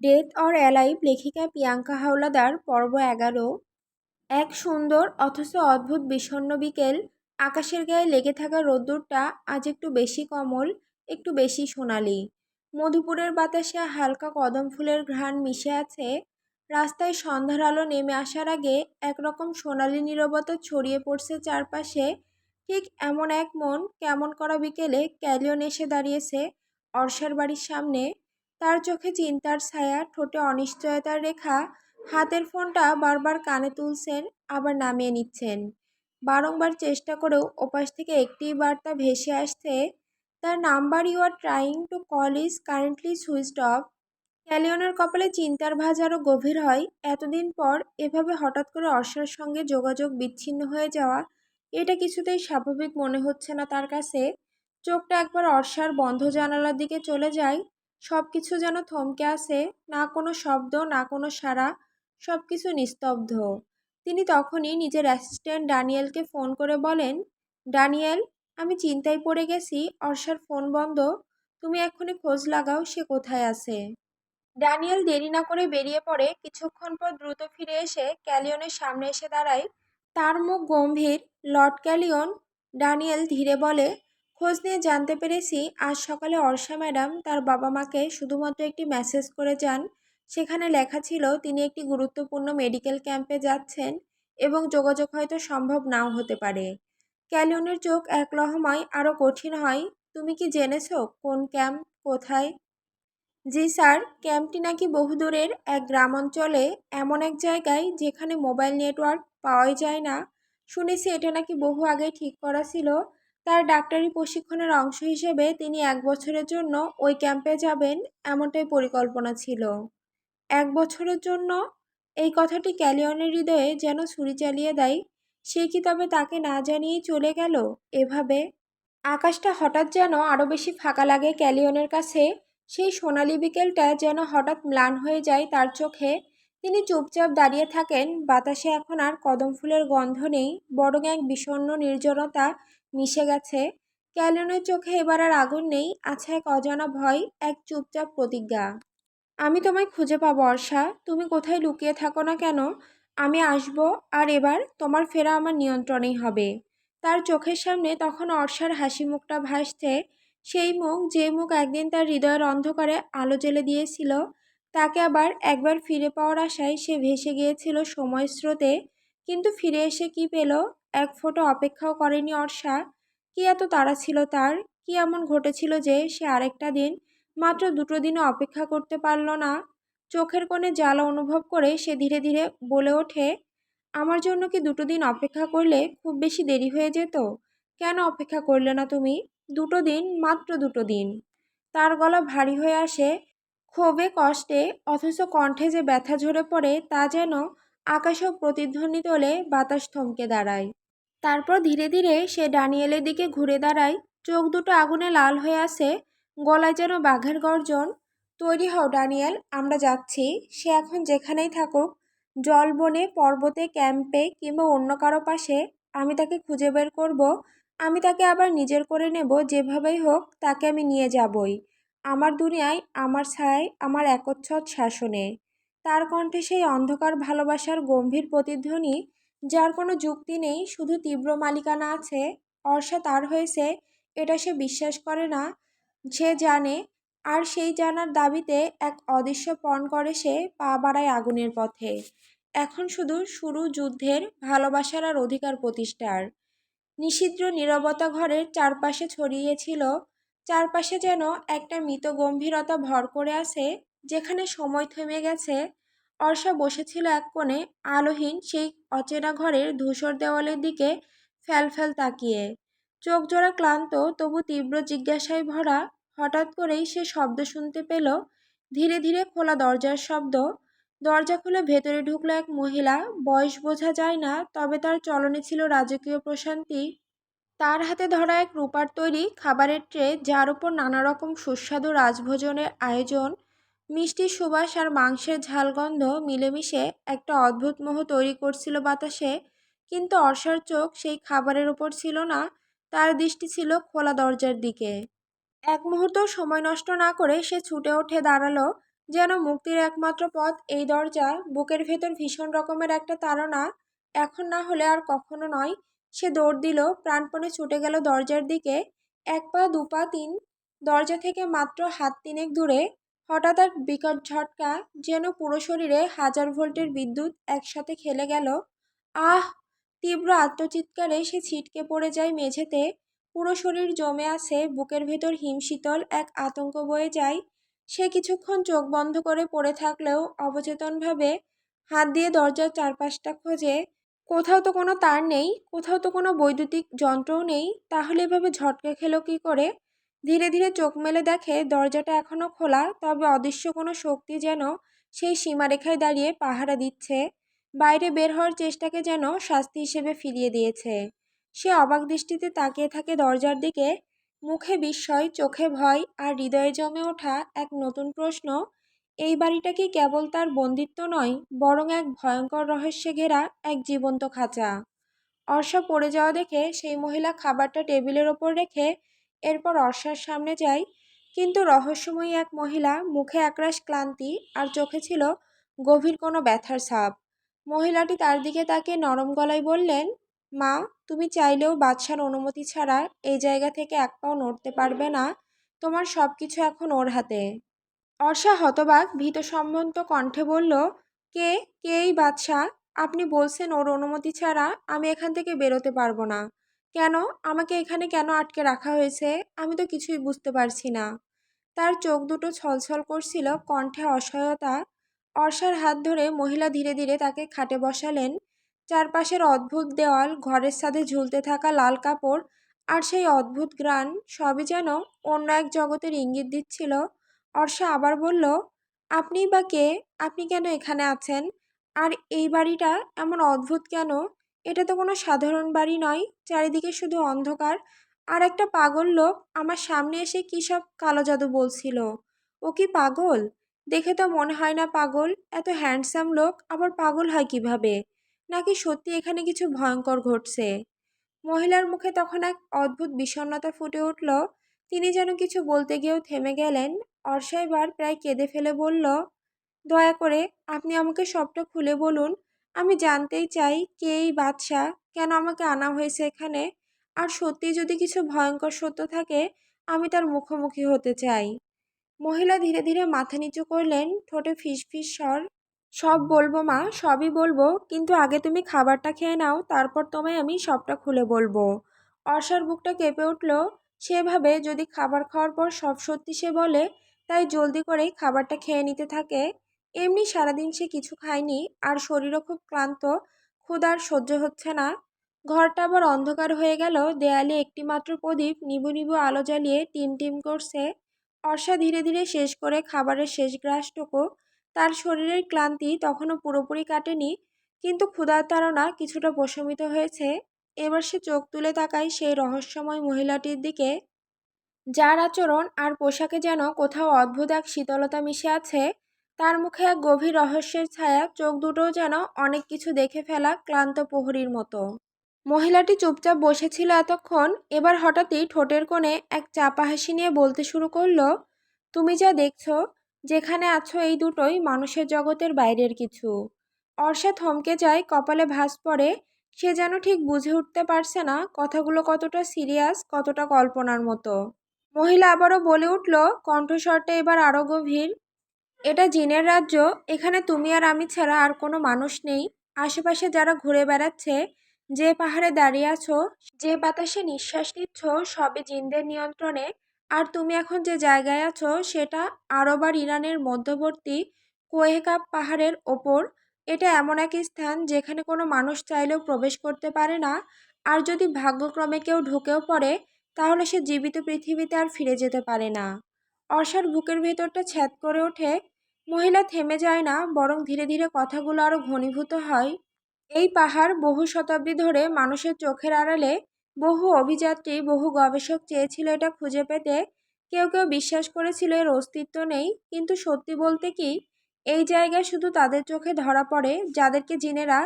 Death or alive লেখিকা প্রিয়াঙ্কা হাওলাদার, পর্ব এগারো। এক সুন্দর অথচ অদ্ভুত বিষণ্ণ বিকেল। আকাশের গায়ে লেগে থাকা রোদ্দুরটা আজ একটু বেশি কমল, একটু বেশি সোনালি। মধুপুরের বাতাসে হালকা কদম ফুলের ঘ্রাণ মিশে আছে। রাস্তায় সন্ধ্যার আলো নেমে আসার আগে একরকম সোনালি নীরবতা ছড়িয়ে পড়ছে চারপাশে। ঠিক এমন এক মন কেমন করা বিকেলে ক্যালিয়ন এসে দাঁড়িয়েছে অর্ষার বাড়ির সামনে। তার চোখে চিন্তার ছায়া, ঠোঁটে অনিশ্চয়তার রেখা, হাতের ফোনটা বারবার কানে তুলছেন, আবার নামিয়ে নিচ্ছেন। বারংবার চেষ্টা করেও ওপাশ থেকে একটি বার্তা ভেসে আসছে তার number you are trying to call is currently switched off ক্যালিয়নের কপালে চিন্তার ভাঁজ আরও গভীর হয়, এতদিন পর এভাবে হঠাৎ করে অর্ষার সঙ্গে যোগাযোগ বিচ্ছিন্ন হয়ে যাওয়া, এটা কিছুতেই স্বাভাবিক মনে হচ্ছে না তার কাছে। চোখটা একবার অর্ষার বন্ধ জানালার দিকে চলে যায় সব কিছু যেন থমকে আসে, না কোনো শব্দ, না কোনো সাড়া সব কিছু নিস্তব্ধ। তিনি তখনই নিজের অ্যাসিস্ট্যান্ট ডানিয়েলকে ফোন করে বলেন ডানিয়েল আমি চিন্তায় পড়ে গেছি, অর্ষার ফোন বন্ধ, তুমি এক্ষুনি খোঁজ লাগাও সে কোথায় আছে। ডানিয়েল দেরি না করে বেরিয়ে পড়ে, কিছুক্ষণ পর দ্রুত ফিরে এসে ক্যালিয়নের সামনে এসে দাঁড়ায়। তার মুখ গম্ভীর, লর্ড ক্যালিয়ন ডানিয়েল ধীরে বলে খোঁজ নিয়ে জানতে পেরেছি, আজ সকালে অর্ষা ম্যাডাম তার বাবা মাকে শুধুমাত্র একটি মেসেজ করে যান। সেখানে লেখা ছিল, তিনি একটি গুরুত্বপূর্ণ মেডিকেল ক্যাম্পে যাচ্ছেন এবং যোগাযোগ হয়তো সম্ভব নাও হতে পারে। ক্যালিয়নের চোখ এক লহমায় আরও কঠিন হয়। তুমি কি জেনেছ কোন ক্যাম্প কোথায়? জি স্যার ক্যাম্পটি নাকি বহুদূরের এক গ্রাম অঞ্চলে এমন এক জায়গায় যেখানে মোবাইল নেটওয়ার্ক পাওয়াই যায় না। শুনেছি এটা নাকি বহু আগে ঠিক করা ছিল। তার ডাক্তারি প্রশিক্ষণের অংশ হিসেবে তিনি এক বছরের জন্য ওই ক্যাম্পে যাবেন এমনটাই পরিকল্পনা ছিল। এক বছরের জন্য এই কথাটি ক্যালিয়নের হৃদয়ে যেন ছুরি চালিয়ে দেয়, সে কি তবে তাকে না জানিয়েই চলে গেল এভাবে? আকাশটা হঠাৎ যেন আরও বেশি ফাঁকা লাগে ক্যালিয়নের কাছে, সেই সোনালি বিকেলটা যেন হঠাৎ ম্লান হয়ে যায় তার চোখে। তিনি চুপচাপ দাঁড়িয়ে থাকেন, বাতাসে এখন আর কদম ফুলের গন্ধ নেই, বরং এক বিষণ্ন নির্জনতা মিশে গেছে। ক্যালিয়নের চোখে এবার আর আগুন নেই, আছে এক অজানা ভয়, এক চুপচাপ প্রতিজ্ঞা। আমি তোমায় খুঁজে পাবো, অর্ষা। তুমি কোথায় লুকিয়ে থাকো না কেন? আমি আসব, আর এবার তোমার ফেরা আমার নিয়ন্ত্রণেই হবে। তার চোখের সামনে তখন অর্ষার হাসি মুখটা ভাসছে। সেই মুখ, যে মুখ একদিন তার হৃদয়ের অন্ধকারে আলো জ্বেলে দিয়েছিল, তাকে আবার একবার ফিরে পাওয়ার আশায় সে ভেসে গিয়েছিল সময় স্রোতে। কিন্তু ফিরে এসে কি পেল? এক ফোঁটো অপেক্ষাও করেনি অর্ষা। কি এত তাড়া ছিল তার? কি এমন ঘটেছিল যে সে আরেকটা দিন মাত্র দুটো দিনও অপেক্ষা করতে পারল না? চোখের কোণে জ্বালা অনুভব করে সে ধীরে ধীরে বলে ওঠে, আমার জন্য কি দুটো দিন অপেক্ষা করলে খুব বেশি দেরি হয়ে যেত? কেন অপেক্ষা করলে না তুমি? দুটো দিন, মাত্র দুটো দিন। তার গলা ভারী হয়ে আসে, ক্ষোভে কষ্টে, অথচ কণ্ঠে যে ব্যথা ঝরে পড়ে তা যেন আকাশেও প্রতিধ্বনি তোলে বাতাস থমকে দাঁড়ায়। তারপর ধীরে ধীরে সে ডানিয়েলের দিকে ঘুরে দাঁড়ায়, চোখ দুটো আগুনে লাল হয়ে আসে গলায় যেন বাঘের গর্জন। তৈরি হও ডানিয়েল, আমরা যাচ্ছি। সে এখন যেখানেই থাকুক, জল বনে, পর্বতে, ক্যাম্পে কিংবা অন্য কারও পাশে, আমি তাকে খুঁজে বের করব। আমি তাকে আবার নিজের করে নেব, যেভাবেই হোক, তাকে আমি নিয়ে যাবই। আমার দুনিয়ায়, আমার ছায় আমার একচ্ছদ শাসনে। তার কণ্ঠে সেই অন্ধকার ভালোবাসার গম্ভীর প্রতিধ্বনি যার কোনো যুক্তি নেই, শুধু তীব্র মালিকানা আছে অর্ষা তার হয়েছে, এটা সে বিশ্বাস করে না। সে জানে, আর সেই জানার দাবিতে এক অদৃশ্য পণ করে সে পা বাড়ায় আগুনের পথে। এখন শুধু শুরু যুদ্ধের ভালোবাসার আর অধিকার প্রতিষ্ঠার। নিষিদ্র নীরবতা ঘরের চারপাশে ছড়িয়েছিল চারপাশে যেন একটা মৃত গম্ভীরতা ভর করে আছে, যেখানে সময় থেমে গেছে অর্ষা বসেছিল এক কোণে, আলোহীন সেই অচেনা ঘরের ধূসর দেওয়ালের দিকে ফ্যালফ্যাল তাকিয়ে। চোখ জোড়া ক্লান্ত, তবু তীব্র জিজ্ঞাসায় ভরা, হঠাৎ করেই সে শব্দ শুনতে পেল। ধীরে ধীরে খোলা দরজার শব্দ। দরজা খুলে ভেতরে ঢুকলো এক মহিলা। বয়স বোঝা যায় না, তবে তার চলনে ছিল রাজকীয় প্রশান্তি। তার হাতে ধরা এক রূপার তৈরি খাবারের ট্রে, যার উপর নানা রকম সুস্বাদু রাজভোজনের আয়োজন মিষ্টি সুবাস আর মাংসের ঝালগন্ধ মিলেমিশে একটা অদ্ভুত মোহ তৈরি করছিল বাতাসে, কিন্তু অর্ষার চোখ সেই খাবারের ওপর ছিল না, তার দৃষ্টি ছিল খোলা দরজার দিকে। এক মুহূর্ত সময় নষ্ট না করে সে ছুটে উঠে দাঁড়াল, যেন মুক্তির একমাত্র পথ এই দরজা, বুকের ভেতর ভীষণ রকমের একটা তাড়না, এখন না হলে আর কখনো নয়। সে দৌড় দিল, প্রাণপণে ছুটে গেল দরজার দিকে, এক পা, দু পা, তিন। দরজা থেকে মাত্র হাত তিনেক দূরে হঠাৎ এক বিকট ঝটকা যেন পুরো শরীরে হাজার ভোল্টের বিদ্যুৎ একসাথে খেলে গেল। আহ! তীব্র আত্মচিৎকারে সে ছিটকে পড়ে যায় মেঝেতে। পুরো শরীর জমে আসে বুকের ভেতর হিমশীতল এক আতঙ্ক বয়ে যায়। সে কিছুক্ষণ চোখ বন্ধ করে পড়ে থাকলেও অবচেতনভাবে হাত দিয়ে দরজার চারপাশটা খোঁজে। কোথাও তো কোনো তার নেই, কোথাও তো কোনো বৈদ্যুতিক যন্ত্রও নেই, তাহলে এভাবে ঝটকা খেলো কী করে? ধীরে ধীরে চোখ মেলে দেখে দরজাটা এখনও খোলা, তবে অদৃশ্য কোনো শক্তি যেন সেই সীমারেখায় দাঁড়িয়ে পাহারা দিচ্ছে। বাইরে বের হওয়ার চেষ্টাকে যেন শাস্তি হিসেবে ফিরিয়ে দিয়েছে। সে অবাক দৃষ্টিতে তাকিয়ে থাকে দরজার দিকে। মুখে বিস্ময়, চোখে ভয় আর হৃদয়ে জমে ওঠা এক নতুন প্রশ্ন, এই বাড়িটা কি কেবল তার বন্দিত্ব নয়, বরং এক ভয়ঙ্কর রহস্যে ঘেরা এক জীবন্ত খাঁচা? অর্ষা পড়ে যাওয়া দেখে সেই মহিলা খাবারটা টেবিলের ওপর রেখে এরপর অর্ষার সামনে যায়। কিন্তু রহস্যময়ী এক মহিলা মুখে একরাশ ক্লান্তি আর চোখে ছিল গভীর কোনো ব্যথার ছাপ। মহিলাটি তার দিকে তাকে নরম গলায় বললেন, মা, তুমি চাইলেও বাদশার অনুমতি ছাড়া এই জায়গা থেকে এক পাও নড়তে পারবে না। তোমার সব কিছু এখন ওর হাতে। অর্ষা হতবাক, ভীত সম্বন্ত কণ্ঠে বলল, কে কে এই বাদশাহ আপনি বলছেন ওর অনুমতি ছাড়া আমি এখান থেকে বেরোতে পারব না। কেন? আমাকে এখানে কেন আটকে রাখা হয়েছে? আমি তো কিছুই বুঝতে পারছি না। তার চোখ দুটো ছলছল করছিল কণ্ঠে অসহায়তা। অর্ষার হাত ধরে মহিলা ধীরে ধীরে তাকে খাটে বসালেন। চারপাশের অদ্ভুত দেওয়াল, ঘরের সাথে ঝুলতে থাকা লাল কাপড় আর সেই অদ্ভুত গ্রান সবই যেন অন্য এক জগতের ইঙ্গিত দিচ্ছিল। অর্ষা আবার বলল আপনিই বা কে? আপনি কেন এখানে আছেন? আর এই বাড়িটা এমন অদ্ভুত কেন? এটা তো কোনো সাধারণ বাড়ি নয়, চারিদিকে শুধু অন্ধকার। আর একটা পাগল লোক আমার সামনে এসে কী সব কালো জাদু বলছিল? ও কি পাগল? দেখে তো মনে হয় না পাগল, এত হ্যান্ডসাম লোক, আবার পাগল হয় কীভাবে? নাকি সত্যি এখানে কিছু ভয়ঙ্কর ঘটছে? মহিলার মুখে তখন এক অদ্ভুত বিষণ্ণতা ফুটে উঠল। তিনি যেন কিছু বলতে গিয়েও থেমে গেলেন। অর্ষা প্রায় কেঁদে ফেলে বলল, দয়া করে, আপনি আমাকে সবটা খুলে বলুন আমি জানতেই চাই কে এই বাদশাহ? কেন আমাকে আনা হয়েছে এখানে? আর সত্যি যদি কিছু ভয়ঙ্কর সত্য থাকে, আমি তার মুখোমুখি হতে চাই। মহিলা ধীরে ধীরে মাথা নিচু করলেন, ঠোঁটে ফিস ফিস স্বর। সব বলব মা, সবই বলব, কিন্তু আগে তুমি খাবারটা খেয়ে নাও, তারপর তোমায় আমি সবটা খুলে বলব। অর্ষার বুকটা কেঁপে উঠল সেভাবে যদি খাবার খাওয়ার পর সব সত্যি সে বলে, তাই জলদি করেই খাবারটা খেয়ে নিতে থাকে। এমনি সারাদিন সে কিছু খায়নি, আর শরীরও খুব ক্লান্ত ক্ষুধার সহ্য হচ্ছে না। ঘরটা আবার অন্ধকার হয়ে গেল, দেয়ালে একটি মাত্র প্রদীপ নিবু নিবু আলো জ্বালিয়ে টিম টিম করছে। অর্ষা ধীরে ধীরে শেষ করে খাবারের শেষ গ্রাসটুকু তার শরীরের ক্লান্তি তখনও পুরোপুরি কাটেনি, কিন্তু ক্ষুধার তাড়না কিছুটা প্রশমিত হয়েছে। এবার সে চোখ তুলে তাকায় সেই রহস্যময় মহিলাটির দিকে। যার আচরণ আর পোশাকে যেন কোথাও অদ্ভুত এক শীতলতা মিশে আছে তার মুখে এক গভীর রহস্যের ছায়া, চোখ দুটোও যেন অনেক কিছু দেখে ফেলা ক্লান্ত প্রহরীর মতো। মহিলাটি চুপচাপ বসেছিল এতক্ষণ, এবার হঠাৎই ঠোঁটের কোণে এক চাপা হাসি নিয়ে বলতে শুরু করল, তুমি যা দেখছ, যেখানে আছো এই দুটোই মানুষের জগতের বাইরের কিছু অর্ষা থমকে যায়, কপালে ভাস পড়ে, সে যেন ঠিক বুঝে উঠতে পারছে না কথাগুলো কতটা সিরিয়াস, কতটা কল্পনার মতো। মহিলা আবারও বলে উঠল, কণ্ঠস্বরটা এবার আরও গভীর এটা জিনের রাজ্য। এখানে তুমি আর আমি ছাড়া আর কোনো মানুষ নেই। আশেপাশে যারা ঘুরে বেড়াচ্ছে, যে পাহাড়ে দাঁড়িয়ে আছো, যে বাতাসে নিঃশ্বাস নিচ্ছ সবে জিনদের নিয়ন্ত্রণে। আর তুমি এখন যে জায়গায় আছো, সেটা আরব আর ইরানের মধ্যবর্তী কোয়েহকাপ পাহাড়ের ওপর। এটা এমন এক স্থান যেখানে কোনো মানুষ চাইলেও প্রবেশ করতে পারে না। আর যদি ভাগ্যক্রমে কেউ ঢুকেও পড়ে, তাহলে সে জীবিত পৃথিবীতে আর ফিরে যেতে পারে না। অর্ষার বুকের ভেতরটা ছ্যাদ করে ওঠে। মহিলা থেমে যায় না, বরং ধীরে ধীরে কথাগুলো আরও ঘনীভূত হয়। এই পাহাড় বহু শতাব্দী ধরে মানুষের চোখের আড়ালে বহু অভিযাত্রী, বহু গবেষক চেয়েছিল এটা খুঁজে পেতে। কেউ কেউ বিশ্বাস করেছিল এর অস্তিত্ব নেই, কিন্তু সত্যি বলতে কি, এই জায়গায় শুধু তাদের চোখে ধরা পড়ে, যাদেরকে জিনেরা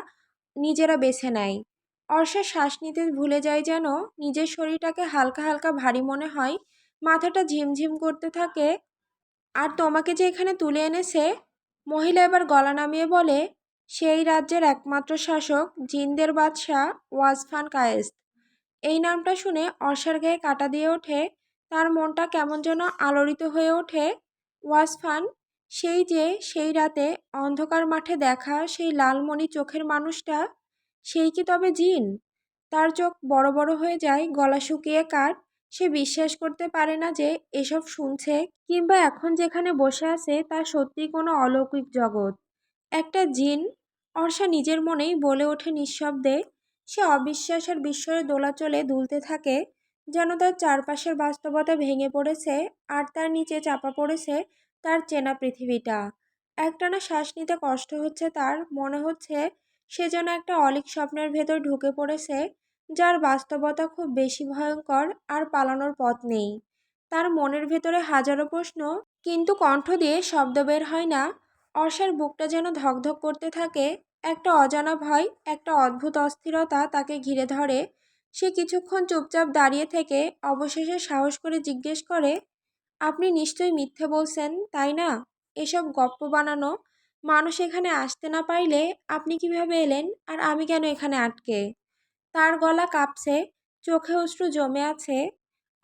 নিজেরা বেছে নেয়। অর্ষা শ্বাস নিতে ভুলে যায় যেন, নিজের শরীরটাকে হালকা হালকা ভারী মনে হয় মাথাটা ঝিমঝিম করতে থাকে। আর তোমাকে যে এখানে তুলে এনেছে, মহিলা এবার গলা নামিয়ে বলে, সেই রাজ্যের একমাত্র শাসক জিনদের বাদশাহ ওয়াজফান কায়েস্ত। এই নামটা শুনে অর্ষার গায়ে কাটা দিয়ে ওঠে। তার মনটা কেমন যেন আলোড়িত হয়ে ওঠে। ওয়াজফান, সেই যে সেই রাতে অন্ধকার মাঠে দেখা সেই লালমণি চোখের মানুষটা, সেই কি তবে জিন? তার চোখ বড় বড় হয়ে যায়, গলা শুকিয়ে কাঠ। সে বিশ্বাস করতে পারে না যে এসব শুনছে কিংবা এখন যেখানে বসে আছে তা সত্যি কোনো অলৌকিক জগৎ। একটা জিন অর্ষা নিজের মনেই বলে ওঠে নিঃশব্দে, সে অবিশ্বাস আর বিস্ময়ের দোলাচলে দুলতে থাকে, যেন তার চারপাশের বাস্তবতা ভেঙে পড়েছে আর তার নিচে চাপা পড়েছে তার চেনা পৃথিবীটা। একটানা শ্বাস নিতে কষ্ট হচ্ছে তার, মনে হচ্ছে সে যেন একটা অলিক স্বপ্নের ভেতর ঢুকে পড়েছে যার বাস্তবতা খুব বেশি ভয়ঙ্কর আর পালানোর পথ নেই। তার মনের ভেতরে হাজারো প্রশ্ন, কিন্তু কণ্ঠ দিয়ে শব্দ বের হয় না। অর্ষার বুকটা যেন ধকধক করতে থাকে, একটা অজানা ভয়, একটা অদ্ভুত অস্থিরতা তাকে ঘিরে ধরে। সে কিছুক্ষণ চুপচাপ দাঁড়িয়ে থেকে অবশেষে সাহস করে জিজ্ঞেস করে, আপনি নিশ্চয়ই মিথ্যে বলছেন, তাই না? এসব গপ্প বানানো, মানুষ এখানে আসতে না পারলে আপনি কীভাবে এলেন? আর আমি কেন এখানে আটকে? তার গলা কাঁপছে, চোখে অশ্রু জমে আছে।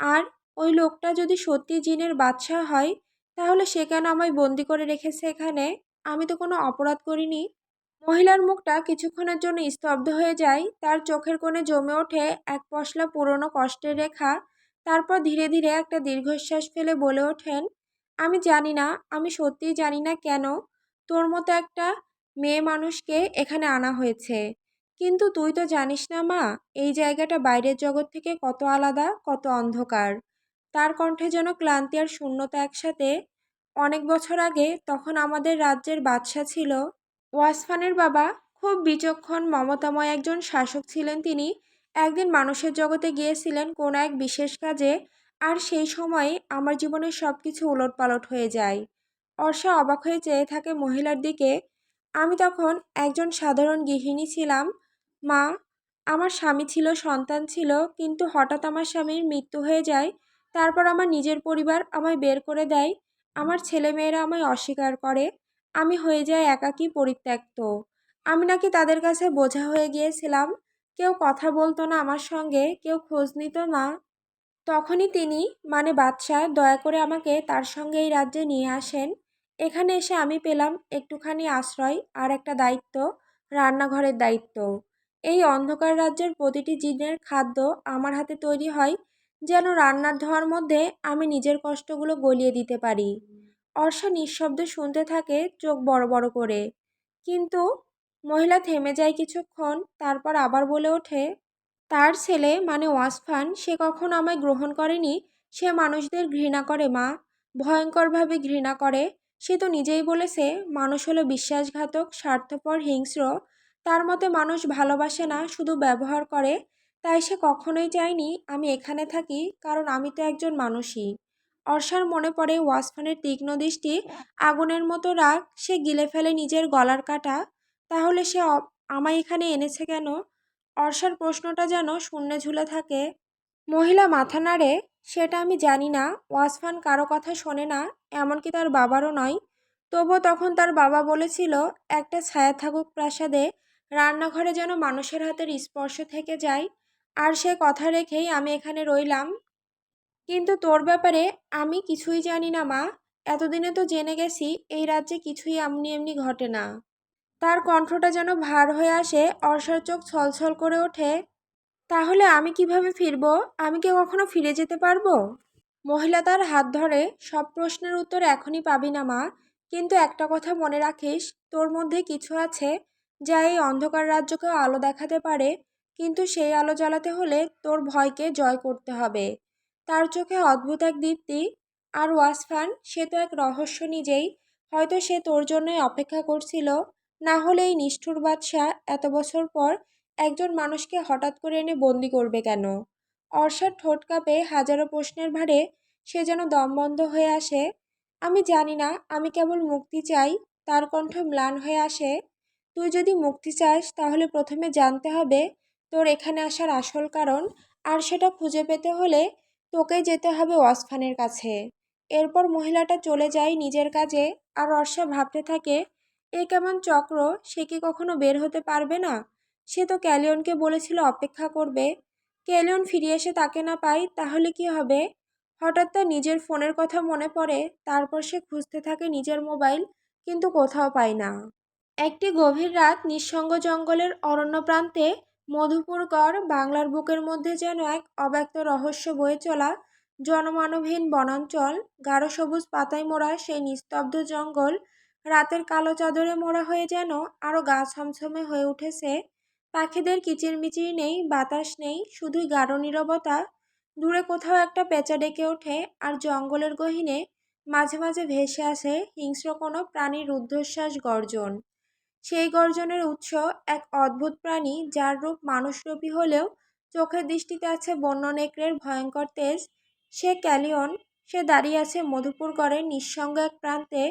আর ওই লোকটা যদি সত্যি জিনের বাদশাহ হয়, তাহলে সে কেন আমায় বন্দি করে রেখেছে এখানে? আমি তো কোনো অপরাধ করিনি। মহিলার মুখটা কিছুক্ষণের জন্য স্তব্ধ হয়ে যায়, তার চোখের কোণে জমে ওঠে এক পশলা পুরনো কষ্টের রেখা। তারপর ধীরে ধীরে একটা দীর্ঘশ্বাস ফেলে বলে ওঠেন, আমি জানি না, আমি সত্যিই জানি না কেন তোর মতো একটা মেয়ে মানুষকে এখানে আনা হয়েছে। কিন্তু তুই তো জানিস না মা, এই জায়গাটা বাইরের জগৎ থেকে কত আলাদা, কত অন্ধকার। তার কণ্ঠে যেন ক্লান্তি আর শূন্যতা একসাথে। অনেক বছর আগে তখন আমাদের রাজ্যের বাদশা ছিল। ওয়াসফানের বাবা খুব বিচক্ষণ, মমতাময় একজন শাসক ছিলেন তিনি। একদিন মানুষের জগতে গিয়েছিলেন কোনো এক বিশেষ কাজে, আর সেই সময়ে আমার জীবনের সব কিছু উলটপালট হয়ে যায়। অর্ষা অবাক হয়ে চেয়ে থাকে মহিলার দিকে। আমি তখন একজন সাধারণ গৃহিণী ছিলাম। মা, আমার স্বামী ছিল, সন্তান ছিল, কিন্তু হঠাৎ আমার স্বামীর মৃত্যু হয়ে যায়, তারপর আমার নিজের পরিবার আমায় বের করে দেয়, আমার ছেলেমেয়েরা আমায় অস্বীকার করে, আমি হয়ে যাই একাকী পরিত্যক্ত। আমি নাকি তাদের কাছে বোঝা হয়ে গিয়েছিলাম, কেউ কথা বলতো না আমার সঙ্গে, কেউ খোঁজ নিত না। তখনই তিনি মানে বাদশাহ, দয়া করে আমাকে তার সঙ্গে এই রাজ্যে নিয়ে আসেন। এখানে এসে আমি পেলাম একটুখানি আশ্রয় আর একটা দায়িত্ব, রান্নাঘরের দায়িত্ব। এই অন্ধকার রাজ্যের প্রতিটি জিনের খাদ্য আমার হাতে তৈরি হয় যেন রান্নার ধোয়ার মধ্যে আমি নিজের কষ্টগুলো গলিয়ে দিতে পারি। অর্ষা নিঃশব্দে শুনতে থাকে চোখ বড় বড় করে। কিন্তু মহিলা থেমে যায় কিছুক্ষণ, তারপর আবার বলে ওঠে, তার ছেলে মানে ওয়াসফান, সে কখনো আমায় গ্রহণ করেনি, সে মানুষদের ঘৃণা করে মা, ভয়ঙ্করভাবে ঘৃণা করে। সে তো নিজেই বলেছে, মানুষ হলো বিশ্বাসঘাতক, স্বার্থপর, হিংস্র তার মতে মানুষ ভালোবাসে না, শুধু ব্যবহার করে। তাই সে কখনোই চায়নি, আমি এখানে থাকি, কারণ আমি তো একজন মানুষই। অর্ষার মনে পড়ে ওয়াসফানের তীক্ষ্ণ দৃষ্টি, আগুনের মতো রাগ। সে গিলে ফেলে নিজের গলার কাটা। তাহলে সে আমায় এখানে এনেছে কেন? অর্ষার প্রশ্নটা যেন শূন্যে ঝুলে থাকে। মহিলা মাথা নাড়ে, সেটা আমি জানি না। ওয়াসফান কারও কথা শোনে না, এমনকি তার বাবারও নয়। তবুও তখন তার বাবা বলেছিল, একটা ছায়া থাকুক প্রাসাদে রান্নাঘরে যেন মানুষের হাতের স্পর্শ থেকে যায়। আর সে কথা রেখেই আমি এখানে রইলাম। কিন্তু তোর ব্যাপারে আমি কিছুই জানি না, মা। এতদিনে তো জেনে গেছি, এই রাজ্যে কিছুই এমনি এমনি ঘটে না। তার কণ্ঠটা যেন ভার হয়ে আসে অর্ষার চোখ ছলছল করে ওঠে। তাহলে আমি কীভাবে ফিরব? আমি কি কখনো ফিরে যেতে পারব? মহিলা তার হাত ধরে, সব প্রশ্নের উত্তর এখনই পাবি না, মা। কিন্তু একটা কথা মনে রাখিস, তোর মধ্যে কিছু আছে যা এই অন্ধকার রাজ্যকেও আলো দেখাতে পারে, কিন্তু সেই আলো জ্বালাতে হলে তোর ভয়কে জয় করতে হবে। তার চোখে অদ্ভুত এক দীপ্তি, আর ওয়াসফান, সে তো এক রহস্য নিজেই, হয়তো সে তোর জন্যই অপেক্ষা করছিল, না হলে এই নিষ্ঠুর বাদশাহ এত বছর পর একজন মানুষকে হঠাৎ করে এনে বন্দি করবে কেন? অর্ষার ঠোঁট কাঁপে হাজারো প্রশ্নের ভারে সে যেন দমবন্ধ হয়ে আসে। আমি জানি না, আমি কেবল মুক্তি চাই, তার কণ্ঠ ম্লান হয়ে আসে। তুই যদি মুক্তি চাস, তাহলে প্রথমে জানতে হবে তোর এখানে আসার আসল কারণ, আর সেটা খুঁজে পেতে হলে তোকে যেতে হবে ওয়াসফানের কাছে। এরপর মহিলাটা চলে যায় নিজের কাজে, আর অর্ষা ভাবতে থাকে, এ কেমন চক্র, সে কি কখনো বের হতে পারবে না? সে তো ক্যালিয়নকে বলেছিল অপেক্ষা করবে। ক্যালিয়ন ফিরে এসে তাকে না পাই তাহলে কি হবে? হঠাৎ তার নিজের ফোনের কথা মনে পড়ে, তারপর সে খুঁজতে থাকে নিজের মোবাইল, কিন্তু কোথাও পায় না। একটি গভীর রাত নিঃসঙ্গ জঙ্গলের অরণ্য প্রান্তে মধুপুরগড় বাংলার বুকের মধ্যে যেন এক অব্যক্ত রহস্য বয়ে চলা জনমানবহীন বনাঞ্চল, গাঢ় সবুজ পাতায় মোড়া সেই নিস্তব্ধ জঙ্গল, রাতের কালো চাদরে মোড়া হয়ে যেন আরও গা ছমছমে হয়ে উঠেছে। পাখিদের কিচিরমিচির নেই, বাতাস নেই, শুধুই গাঢ় নীরবতা। দূরে কোথাও একটা পেঁচা ডেকে ওঠে আর জঙ্গলের গহীনে মাঝে মাঝে ভেসে আসে হিংস্র কোনো প্রাণীর রুদ্ধশ্বাস গর্জন। সেই গর্জনের উৎস এক অদ্ভুত প্রাণী যার রূপ মানুষরূপী হলেও চোখের দৃষ্টিতে আছে বন্য নেকড়ের ভয়ঙ্কর তেজ। সে ক্যালিয়ন, সে দাঁড়িয়ে আছে মধুপুরগড়ের নিঃসঙ্গ এক প্রান্তে,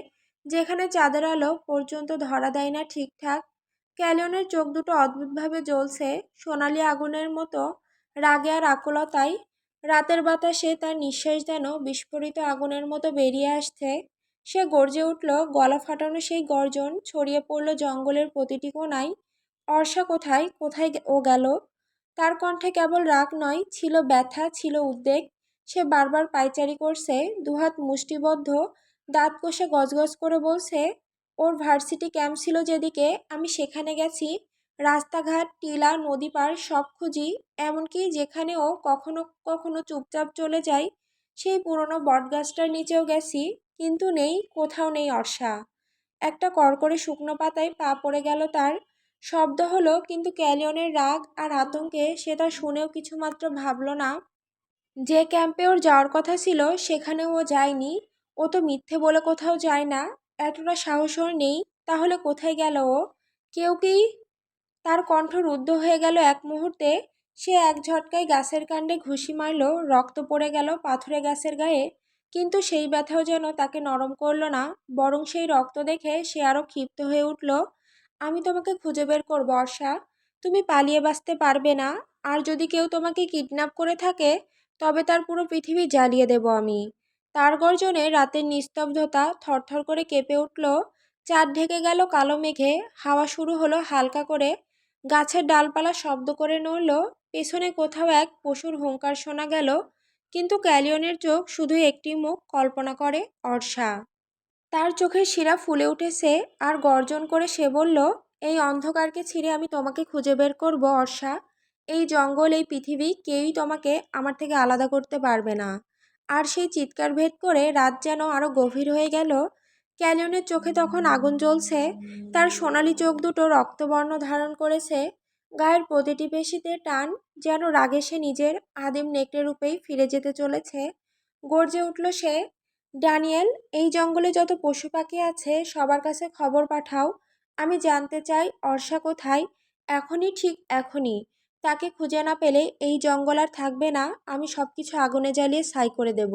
যেখানে চাঁদের আলো পর্যন্ত ধরা দেয় না ঠিকঠাক। ক্যালিয়নের চোখ দুটো অদ্ভুতভাবে জ্বলছে, সোনালি আগুনের মতো রাগে আর আকুলতায়। রাতের বাতাসে তার নিঃশ্বাস যেন বিস্ফোরিত আগুনের মতো বেরিয়ে আসছে। সে গর্জে উঠল, গলা ফাটানো সেই গর্জন, ছড়িয়ে পড়ল জঙ্গলের প্রতিটি কোনায় অর্ষা কোথায়? কোথায় ও গেল? তার কণ্ঠে কেবল রাগ নয়, ছিল ব্যথা, ছিল উদ্বেগ। সে বারবার পায়চারি করছে, দুহাত মুষ্টিবদ্ধ, দাঁত কষে গজগজ করে বলছে, ওর ভার্সিটি ক্যাম্প ছিল যেদিকে, আমি সেখানে গেছি। রাস্তাঘাট, টিলা, নদী পার সব খুঁজি, এমনকি যেখানে ও কখনো কখনো চুপচাপ চলে যায়, সেই পুরনো বটগাছটার নিচেও গেছি। কিন্তু নেই, কোথাও নেই অর্ষা। একটা কড়কড়ে শুকনো পাতায় পা পড়ে গেল তার। শব্দ হলো, কিন্তু ক্যালিয়নের রাগ আর আতঙ্কে সে তা শুনেও কিছুমাত্র ভাবল না। যে ক্যাম্পে ওর যাওয়ার কথা ছিল, সেখানেও ও যায়নি। ও তো মিথ্যে বলে কোথাও যায় না। এতটা সাহস ওর নেই, তাহলে কোথায় গেল ও? কেউ কি তার কণ্ঠ রুদ্ধ হয়ে গেল এক মুহূর্তে? সে এক ঝটকায় গাছের কাণ্ডে ঘুষি মারল, রক্ত পড়ে গেল পাথরে গাছের গায়ে। কিন্তু সেই ব্যথাও যেন তাকে নরম করল না, বরং সেই রক্ত দেখে সে আরও ক্ষিপ্ত হয়ে উঠল, আমি তোমাকে খুঁজে বের করব বর্ষা তুমি পালিয়ে বাঁচতে পারবে না। আর যদি কেউ তোমাকে কিডন্যাপ করে থাকে, তবে তার পুরো পৃথিবী জ্বালিয়ে দেব আমি। তার গর্জনে রাতের নিস্তব্ধতা থরথর করে কেঁপে উঠল। চাঁদ ঢেকে গেল কালো মেঘে, হাওয়া শুরু হলো হালকা করে। গাছের ডালপালা শব্দ করে নড়ল। পেছনে কোথাও এক পশুর হুঙ্কার শোনা গেল। কিন্তু ক্যালিয়নের চোখ শুধু একটি মুখ কল্পনা করে অর্ষা। তার চোখের শিরা ফুলে উঠেছে আর গর্জন করে সে বলল, এই অন্ধকারকে ছিঁড়ে আমি তোমাকে খুঁজে বের করব, অর্ষা। এই জঙ্গল, এই পৃথিবী কেউই তোমাকে আমার থেকে আলাদা করতে পারবে না। আর সেই চিৎকার ভেদ করে রাত যেন আরও গভীর হয়ে গেল। ক্যালিয়নের চোখে তখন আগুন জ্বলছে। তার সোনালি চোখ দুটো রক্তবর্ণ ধারণ করেছে। গায়ের প্রতিটি পেশিতে টান যেন রাগে সে নিজের আদিম নেকড়ে রূপেই ফিরে যেতে চলেছে। গর্জে উঠল সে ড্যানিয়েল এই জঙ্গলে যত পশু পাখি আছে, সবার কাছে খবর পাঠাও। আমি জানতে চাই অর্ষা কোথায়? এখনই ঠিক এখনই। তাকে খুঁজে না পেলে এই জঙ্গল আর থাকবে না। আমি সব কিছু আগুনে জ্বালিয়ে ছাই করে দেব।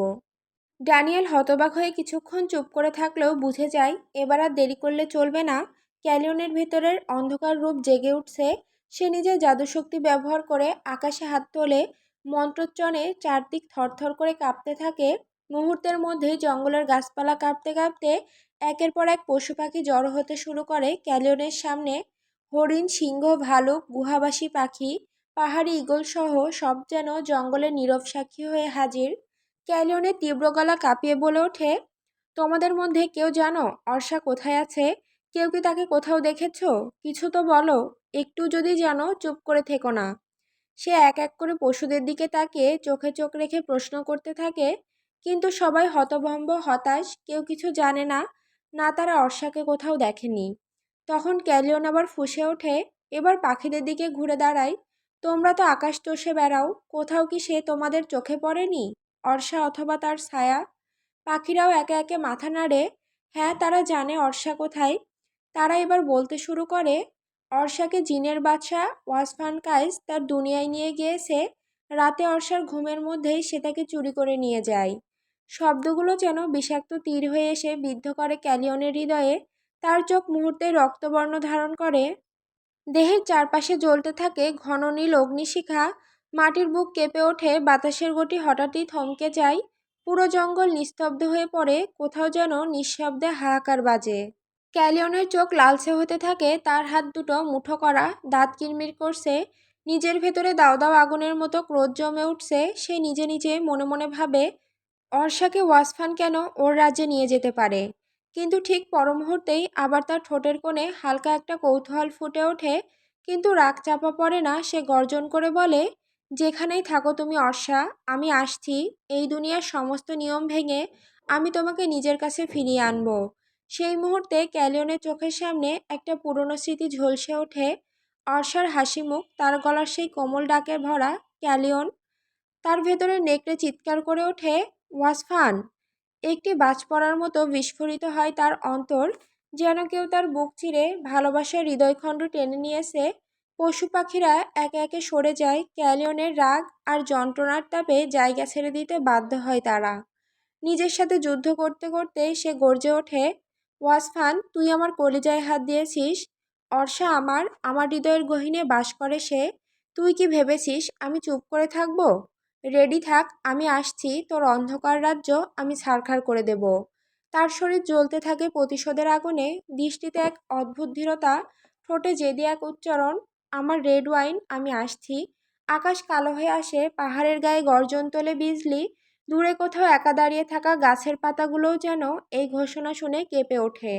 ড্যানিয়েল হতবাক হয়ে কিছুক্ষণ চুপ করে থাকলেও বুঝে যায়, এবার আর দেরি করলে চলবে না। ক্যালিয়নের ভেতরের অন্ধকার রূপ জেগে উঠছে। সে নিজের জাদুশক্তি ব্যবহার করে আকাশে হাত তোলে মন্ত্রোচ্চনে চারদিক থরথর করে কাঁপতে থাকে। মুহূর্তের মধ্যেই জঙ্গলের গাছপালা কাঁপতে কাঁপতে একের পর এক পশু পাখি জড়ো হতে শুরু করে ক্যালিয়নের সামনে। হরিণ, সিংহ, ভালুক, গুহাবাসী পাখি, পাহাড়ি ইগল সহ সব যেন জঙ্গলে নীরব সাক্ষী হয়ে হাজির। ক্যালিয়নের তীব্র গলা কাঁপিয়ে বলে ওঠে, তোমাদের মধ্যে কেউ জানো, অর্ষা কোথায় আছে? কেউ কি তাকে কোথাও দেখেছ? কিছু তো বলো। একটু যদি জানো চুপ করে থেকো না। সে এক এক করে পশুদের দিকে তাকিয়ে চোখে চোখ রেখে প্রশ্ন করতে থাকে, কিন্তু সবাই হতভম্ব, হতাশ, কেউ কিছু জানে না না তারা অর্ষাকে কোথাও দেখেনি। তখন ক্যালিয়ন আবার ফুসে ওঠে, এবার পাখিদের দিকে ঘুরে দাঁড়ায়, তোমরা তো আকাশ তোষে বেড়াও, কোথাও কি সে তোমাদের চোখে পড়েনি, অর্ষা অথবা তার ছায়া? পাখিরাও একে একে মাথা নাড়ে হ্যাঁ তারা জানে অর্ষা কোথায়। তারা এবার বলতে শুরু করে অর্ষাকে জিনের বাদশা ওয়াসফান কাইস তার দুনিয়ায় নিয়ে গিয়েছে রাতে অর্ষার ঘুমের মধ্যেই সে তাকে চুরি করে নিয়ে যায়। শব্দগুলো যেন বিষাক্ত তীর হয়ে এসে বিদ্ধ করে ক্যালিয়নের হৃদয়ে, তার চোখ মুহূর্তে রক্তবর্ণ ধারণ করে। দেহের চারপাশে জ্বলতে থাকে ঘন নীল অগ্নিশিখা। মাটির বুক কেঁপে ওঠে, বাতাসের গতি হঠাৎই থমকে যায়। পুরো জঙ্গল নিস্তব্ধ হয়ে পড়ে, কোথাও যেন নিঃশব্দে হাহাকার বাজে। ক্যালিয়নের চোখ লালচে হতে থাকে, তার হাত দুটো মুঠো করা, দাঁত কিরমির করছে, নিজের ভেতরে দাও দাও আগুনের মতো ক্রোধ জমে উঠছে, সে নিজে নিজে মনে মনে ভাবে, অর্ষাকে ওয়াসফান কেন ওর রাজ্যে নিয়ে যেতে পারে? কিন্তু ঠিক পর মুহূর্তেই আবার তার ঠোঁটের কোণে হালকা একটা কৌতূহল ফুটে ওঠে, কিন্তু রাগ চাপা পড়ে না, সে গর্জন করে বলে, যেখানেই থাকো তুমি অর্ষা, আমি আসছি, এই দুনিয়ার সমস্ত নিয়ম ভেঙে আমি তোমাকে নিজের কাছে ফিরিয়ে আনব। সেই মুহূর্তে ক্যালিয়নের চোখের সামনে একটা পুরনো স্মৃতি ঝলসে ওঠে। অর্ষার হাসি মুখ, তার গলার সেই কোমল ডাকে ভরা ক্যালিয়ন তার ভেতরে নেকড়ে চিৎকার করে ওঠে ওয়াসফান একটি বাজ পড়ার মতো বিস্ফোরিত হয় তার অন্তর, যেন কেউ তার বুক চিরে ভালোবাসার হৃদয়খণ্ড টেনে নিয়েছে পশু পাখিরা একে একে সরে যায়। ক্যালিয়নের রাগ আর যন্ত্রণার তাপে জায়গা ছেড়ে দিতে বাধ্য হয় তারা। নিজের সাথে যুদ্ধ করতে করতে সে গর্জে ওঠে ওয়াসফান তুই আমার কলিজায় হাত দিয়েছিস। অর্ষা আমার আমার হৃদয়ের গহিনে বাস করে সে। তুই কি ভেবেছিস আমি চুপ করে থাকব? রেডি থাক, আমি আসছি, তোর অন্ধকার রাজ্য আমি ছারখাড় করে দেব। তার শরীর জ্বলতে থাকে প্রতিশোধের আগুনে, দৃষ্টিতে এক অদ্ভুত দৃঢ়তা ঠোঁটে জেদি এক উচ্চারণ, আমার রেড ওয়াইন, আমি আসছি। আকাশ কালো হয়ে আসে, পাহাড়ের গায়ে গর্জন তোলে বিজলি দূরে কোথাও একা দাঁড়িয়ে থাকা গাছের পাতাগুলোও যেন এই ঘোষণা শুনে কেঁপে ওঠে।